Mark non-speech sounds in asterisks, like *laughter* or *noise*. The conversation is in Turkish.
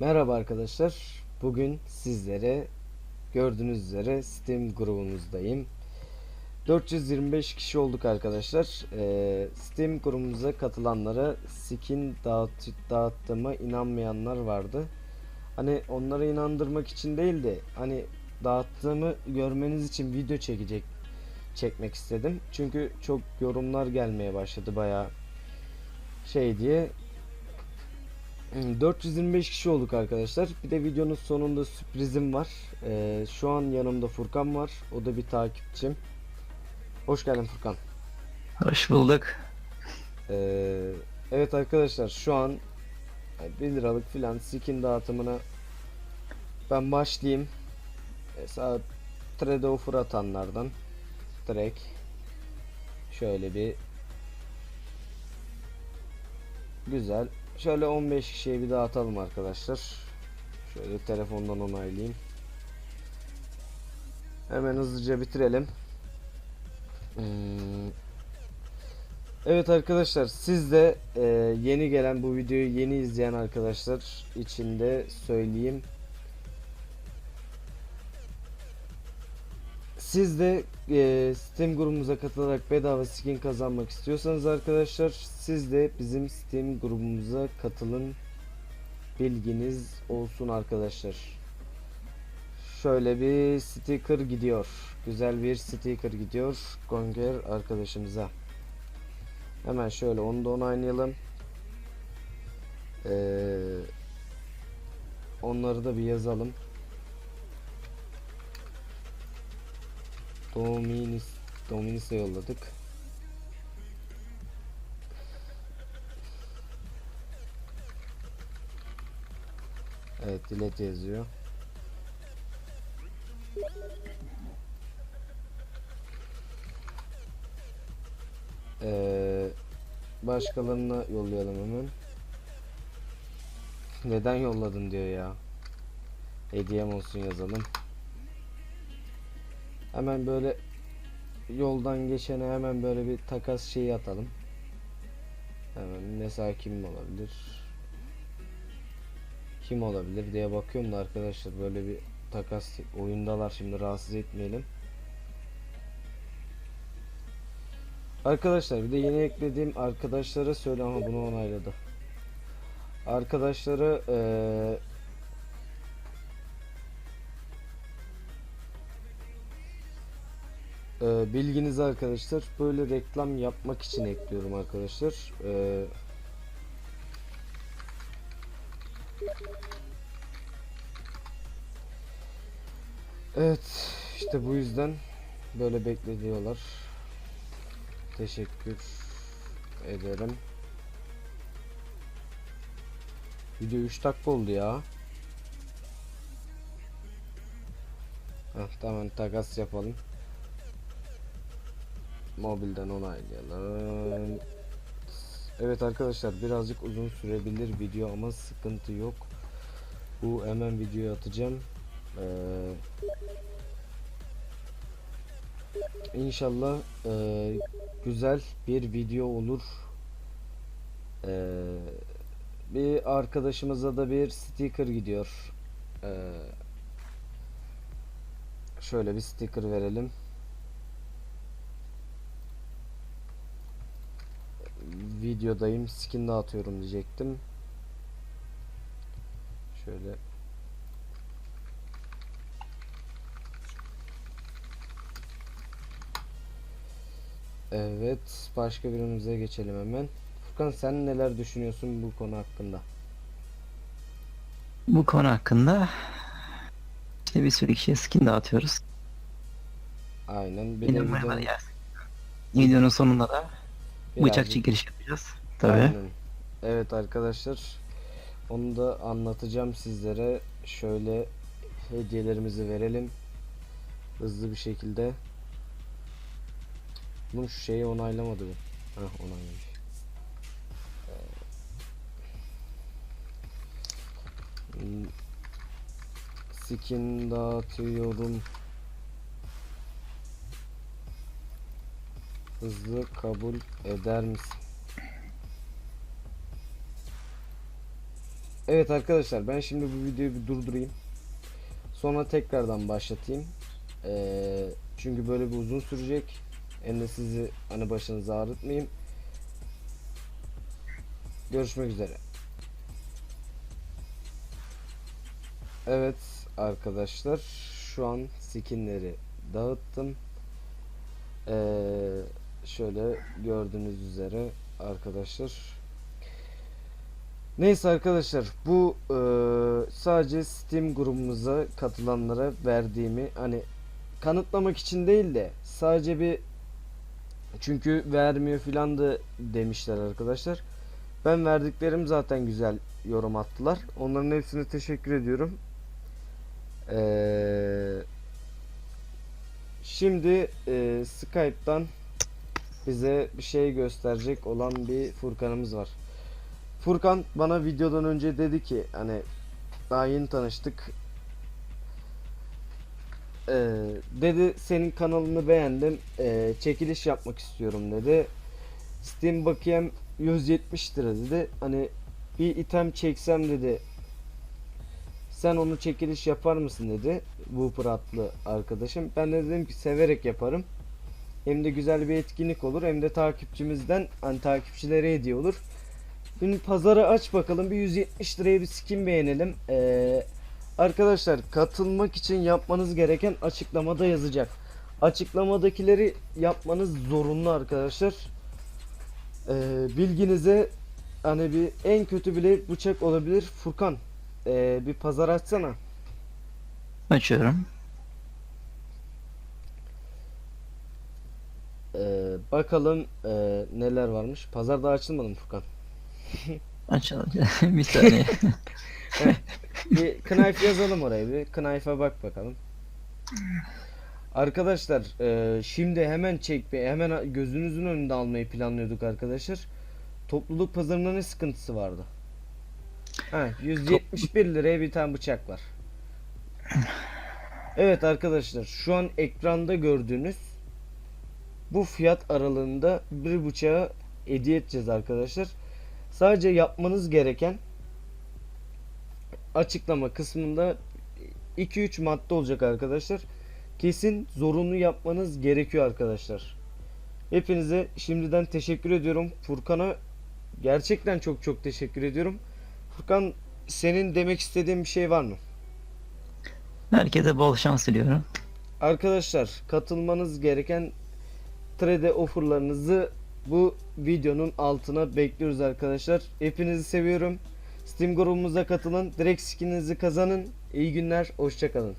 Merhaba arkadaşlar. Bugün sizlere gördüğünüz üzere Steam grubumuzdayım. 425 kişi olduk arkadaşlar. Ee, Steam grubumuza katılanlara skin dağıt dağıttığıma inanmayanlar vardı. Hani onlara inandırmak için değil de hani dağıttığımı görmeniz için video çekecek çekmek istedim. Çünkü çok yorumlar gelmeye başladı bayağı şey diye. Hmm, 425 kişi olduk arkadaşlar. Bir de videonun sonunda sürprizim var. Ee, şu an yanımda Furkan var. O da bir takipçim. Hoş geldin Furkan. Hoş bulduk. Ee, evet arkadaşlar şu an yani 1 liralık filan skin dağıtımına ben başlayayım. Mesela trade offer atanlardan direkt şöyle bir güzel şöyle 15 kişiye bir dağıtalım arkadaşlar. Şöyle telefondan onaylayayım. Hemen hızlıca bitirelim. Hmm. Evet arkadaşlar siz de e, yeni gelen bu videoyu yeni izleyen arkadaşlar için de söyleyeyim. Siz de e, Steam grubumuza katılarak bedava skin kazanmak istiyorsanız arkadaşlar siz de bizim Steam grubumuza katılın. Bilginiz olsun arkadaşlar. Şöyle bir sticker gidiyor. Güzel bir sticker gidiyor Gonger arkadaşımıza. Hemen şöyle onu da onaylayalım. Ee, onları da bir yazalım. Dominis Dominis'e yolladık. Evet delete yazıyor. Ee, başkalarına yollayalım hemen. Neden yolladın diyor ya. Hediyem olsun yazalım. Hemen böyle yoldan geçene hemen böyle bir takas şeyi atalım. Hemen mesela kim olabilir? Kim olabilir diye bakıyorum da arkadaşlar böyle bir takas oyundalar şimdi rahatsız etmeyelim. Arkadaşlar bir de yeni eklediğim arkadaşlara söyle ama bunu onayladı. Arkadaşlara eee eee, bilginiz arkadaşlar böyle reklam yapmak için ekliyorum arkadaşlar. Eee Evet işte bu yüzden böyle beklediyorlar. Teşekkür ederim. Video 3 dakika oldu ya. Heh, tamam takas yapalım. Mobilden onaylayalım. Evet arkadaşlar birazcık uzun sürebilir video ama sıkıntı yok. Bu hemen videoyu atacağım. Ee, İnşallah eee, güzel bir video olur. Eee, bir arkadaşımıza da bir sticker gidiyor. Eee, şöyle bir sticker verelim. Videodayım, skin dağıtıyorum diyecektim. Şöyle Evet, başka birimize geçelim hemen. Furkan sen neler düşünüyorsun bu konu hakkında? Bu konu hakkında işte bir sürü kişiye skin dağıtıyoruz. Aynen. De Benim videonun- var Videonun sonunda da bıçak birazcık- çekiliş yapacağız. Tabii. Aynen. Evet arkadaşlar. Onu da anlatacağım sizlere. Şöyle hediyelerimizi verelim. Hızlı bir şekilde. Bu şu şeyi onaylamadı bu. Heh onaylamış. Ee, hmm, Skin dağıtıyorum. Hızlı kabul eder misin? Evet arkadaşlar ben şimdi bu videoyu bir durdurayım. Sonra tekrardan başlatayım. Ee, çünkü böyle bir uzun sürecek. Hem de sizi hani başınızı ağrıtmayayım. Görüşmek üzere. Evet arkadaşlar şu an skinleri dağıttım. Ee, şöyle gördüğünüz üzere arkadaşlar. Neyse arkadaşlar bu e, sadece Steam grubumuza katılanlara verdiğimi hani kanıtlamak için değil de sadece bir çünkü vermiyor filan da demişler arkadaşlar. Ben verdiklerim zaten güzel yorum attılar. Onların hepsine teşekkür ediyorum. Ee, şimdi e, Skype'dan bize bir şey gösterecek olan bir Furkan'ımız var. Furkan bana videodan önce dedi ki hani daha yeni tanıştık. Ee, dedi senin kanalını beğendim. Ee, çekiliş yapmak istiyorum dedi. Steam bakayım 170 lira dedi. Hani bir item çeksem dedi. Sen onu çekiliş yapar mısın dedi. Wooper adlı arkadaşım. Ben de dedim ki severek yaparım. Hem de güzel bir etkinlik olur hem de takipçimizden hani takipçilere hediye olur. Şimdi pazarı aç bakalım bir 170 liraya bir skin beğenelim. Ee, arkadaşlar katılmak için yapmanız gereken açıklamada yazacak. Açıklamadakileri yapmanız zorunlu arkadaşlar. Ee, bilginize hani bir en kötü bile bıçak olabilir. Furkan ee, bir pazar açsana. Açıyorum. Bakalım ee, neler varmış. Pazar daha açılmadı mı Furkan? *laughs* Açalım. *laughs* bir saniye. *laughs* Bir knife yazalım oraya bir. Knife'a bak bakalım. Arkadaşlar e, şimdi hemen çekme hemen gözünüzün önünde almayı planlıyorduk arkadaşlar. Topluluk pazarında ne sıkıntısı vardı? Ha 171 liraya bir tane bıçak var. Evet arkadaşlar şu an ekranda gördüğünüz bu fiyat aralığında bir bıçağı hediye edeceğiz arkadaşlar. Sadece yapmanız gereken açıklama kısmında 2-3 madde olacak arkadaşlar. Kesin zorunlu yapmanız gerekiyor arkadaşlar. Hepinize şimdiden teşekkür ediyorum. Furkan'a gerçekten çok çok teşekkür ediyorum. Furkan senin demek istediğin bir şey var mı? Herkese bol şans diliyorum. Arkadaşlar katılmanız gereken trade offerlarınızı bu videonun altına bekliyoruz arkadaşlar. Hepinizi seviyorum. Steam grubumuza katılın. Direkt skininizi kazanın. İyi günler. Hoşçakalın.